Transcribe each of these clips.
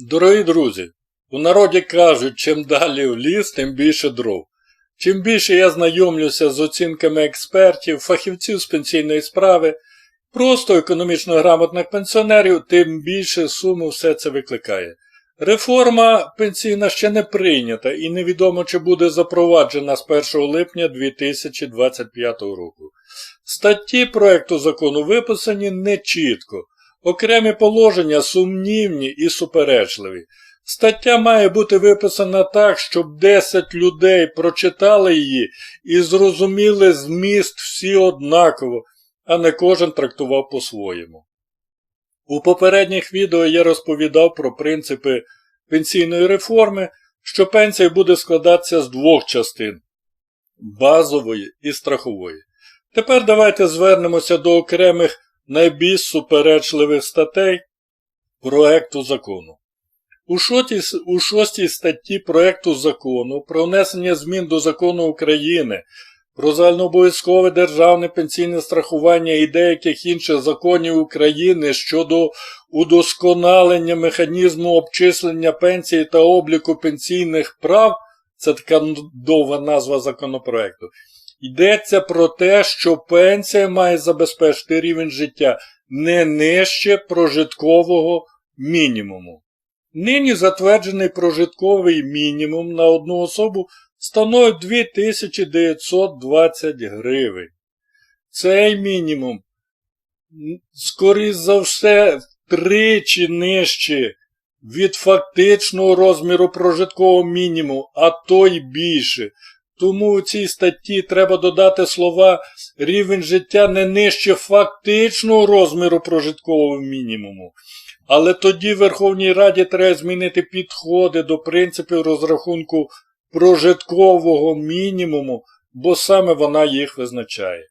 Дорогі друзі, у народі кажуть, чим далі в ліс, тим більше дров. Чим більше я знайомлюся з оцінками експертів, фахівців з пенсійної справи, просто економічно грамотних пенсіонерів, тим більше суму все це викликає. Реформа пенсійна ще не прийнята і невідомо, чи буде запроваджена з 1 липня 2025 року. Статті проекту закону виписані нечітко. Окремі положення сумнівні і суперечливі. Стаття має бути виписана так, щоб 10 людей прочитали її і зрозуміли зміст всі однаково, а не кожен трактував по-своєму. У попередніх відео я розповідав про принципи пенсійної реформи, що пенсія буде складатися з двох частин базової і страхової. Тепер давайте звернемося до окремих найбільш суперечливих статей проекту закону. У шостій, у шостій статті проекту закону про внесення змін до закону України про загальнообов'язкове державне пенсійне страхування і деяких інших законів України щодо удосконалення механізму обчислення пенсії та обліку пенсійних прав, це така довга назва законопроекту, йдеться про те, що пенсія має забезпечити рівень життя не нижче прожиткового мінімуму. Нині затверджений прожитковий мінімум на одну особу становить 2920 гривень. Цей мінімум, скоріш за все, втричі нижче від фактичного розміру прожиткового мінімуму, а то й більше. Тому у цій статті треба додати слова рівень життя не нижче фактичного розміру прожиткового мінімуму. Але тоді Верховній Раді треба змінити підходи до принципів розрахунку прожиткового мінімуму, бо саме вона їх визначає.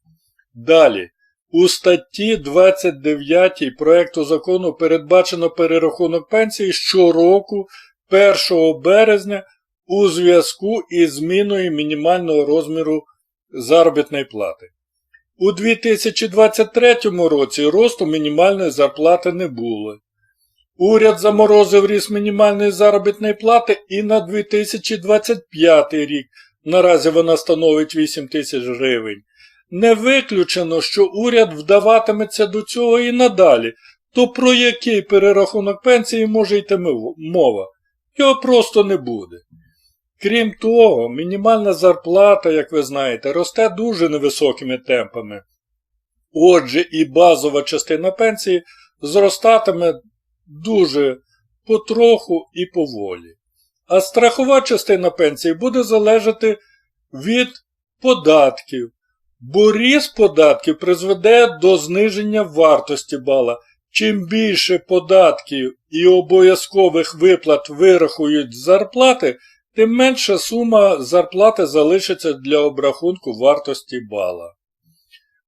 Далі. У статті 29 проєкту закону передбачено перерахунок пенсії щороку 1 березня у зв'язку із зміною мінімального розміру заробітної плати. У 2023 році росту мінімальної зарплати не було. Уряд заморозив ріст мінімальної заробітної плати і на 2025 рік. Наразі вона становить 8 тисяч гривень. Не виключено, що уряд вдаватиметься до цього і надалі, то про який перерахунок пенсії може йти мова? Його просто не буде. Крім того, мінімальна зарплата, як ви знаєте, росте дуже невисокими темпами. Отже, і базова частина пенсії зростатиме дуже потроху і поволі. А страхова частина пенсії буде залежати від податків, бо ріст податків призведе до зниження вартості бала. Чим більше податків і обов'язкових виплат вирахують з зарплати, тим менша сума зарплати залишиться для обрахунку вартості бала.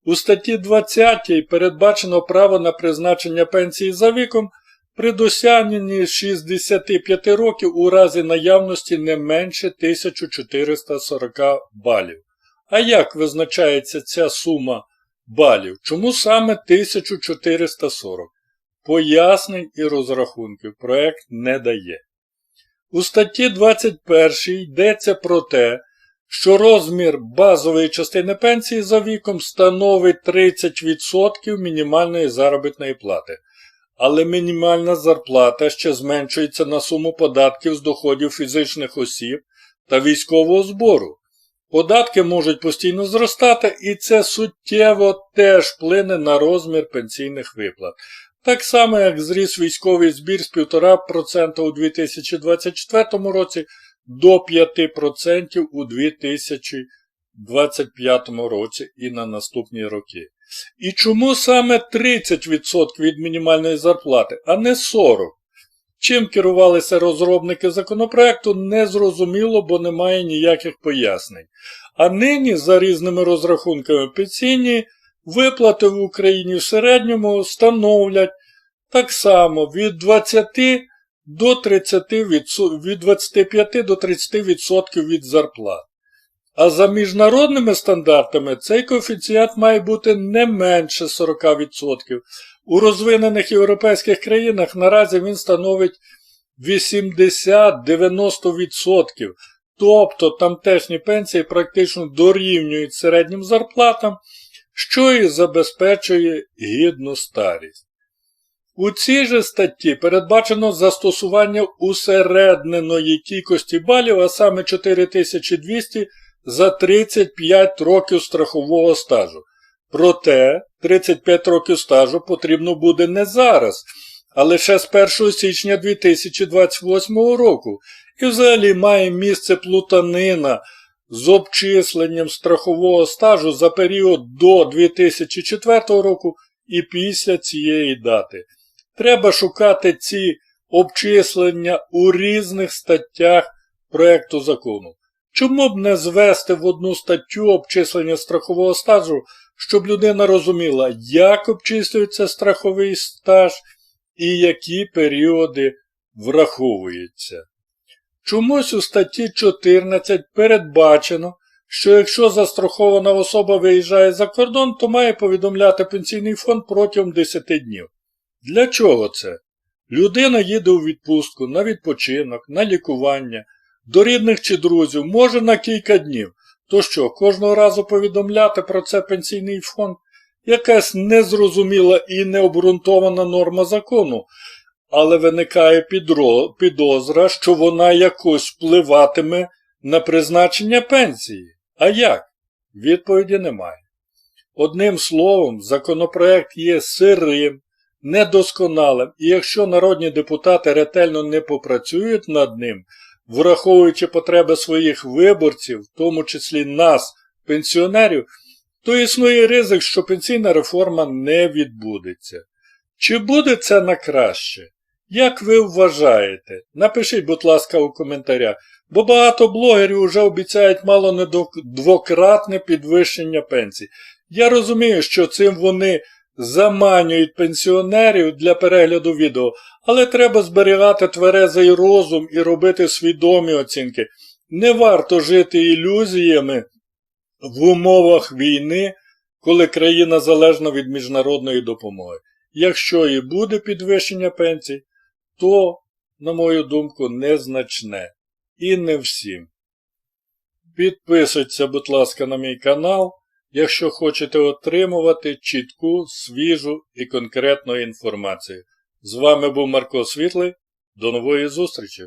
У статті 20 передбачено право на призначення пенсії за віком при досягненні 65 років у разі наявності не менше 1440 балів. А як визначається ця сума балів? Чому саме 1440? Пояснень і розрахунків проект не дає. У статті 21 йдеться про те, що розмір базової частини пенсії за віком становить 30% мінімальної заробітної плати. Але мінімальна зарплата ще зменшується на суму податків з доходів фізичних осіб та військового збору. Податки можуть постійно зростати, і це суттєво теж вплине на розмір пенсійних виплат. Так само, як зріс військовий збір з 1,5% у 2024 році до 5% у 2025 році і на наступні роки. І чому саме 30% від мінімальної зарплати, а не 40%? Чим керувалися розробники законопроекту, не зрозуміло, бо немає ніяких пояснень. А нині, за різними розрахунками пенсійні, виплати в Україні в середньому становлять так само від 20 до 30 від 25 до 30% від зарплат. А за міжнародними стандартами цей коефіцієнт має бути не менше 40%. У розвинених європейських країнах наразі він становить 80-90%. Тобто тамтешні пенсії практично дорівнюють середнім зарплатам, що і забезпечує гідну старість. У цій же статті передбачено застосування усередненої кількості балів, а саме 4200 за 35 років страхового стажу. Проте 35 років стажу потрібно буде не зараз, а лише з 1 січня 2028 року. І взагалі має місце плутанина з обчисленням страхового стажу за період до 2004 року і після цієї дати. Треба шукати ці обчислення у різних статтях проекту закону. Чому б не звести в одну статтю обчислення страхового стажу, щоб людина розуміла, як обчислюється страховий стаж і які періоди враховуються. Чомусь у статті 14 передбачено, що якщо застрахована особа виїжджає за кордон, то має повідомляти пенсійний фонд протягом 10 днів. Для чого це? Людина їде у відпустку, на відпочинок, на лікування, до рідних чи друзів, може на кілька днів. То що, кожного разу повідомляти про це пенсійний фонд? Якась незрозуміла і необґрунтована норма закону, але виникає підозра, що вона якось впливатиме на призначення пенсії. А як? Відповіді немає. Одним словом, законопроект є сирим, недосконалим, і якщо народні депутати ретельно не попрацюють над ним, враховуючи потреби своїх виборців, в тому числі нас, пенсіонерів, то існує ризик, що пенсійна реформа не відбудеться. Чи буде це на краще? Як ви вважаєте? Напишіть, будь ласка, у коментарях, бо багато блогерів вже обіцяють мало не двократне підвищення пенсій. Я розумію, що цим вони заманюють пенсіонерів для перегляду відео, але треба зберігати тверезий розум і робити свідомі оцінки. Не варто жити ілюзіями в умовах війни, коли країна залежна від міжнародної допомоги. Якщо і буде підвищення пенсій, то, на мою думку, незначне. І не всім. Підписуйтеся, будь ласка, на мій канал, якщо хочете отримувати чітку, свіжу і конкретну інформацію. З вами був Марко Світлий. До нової зустрічі!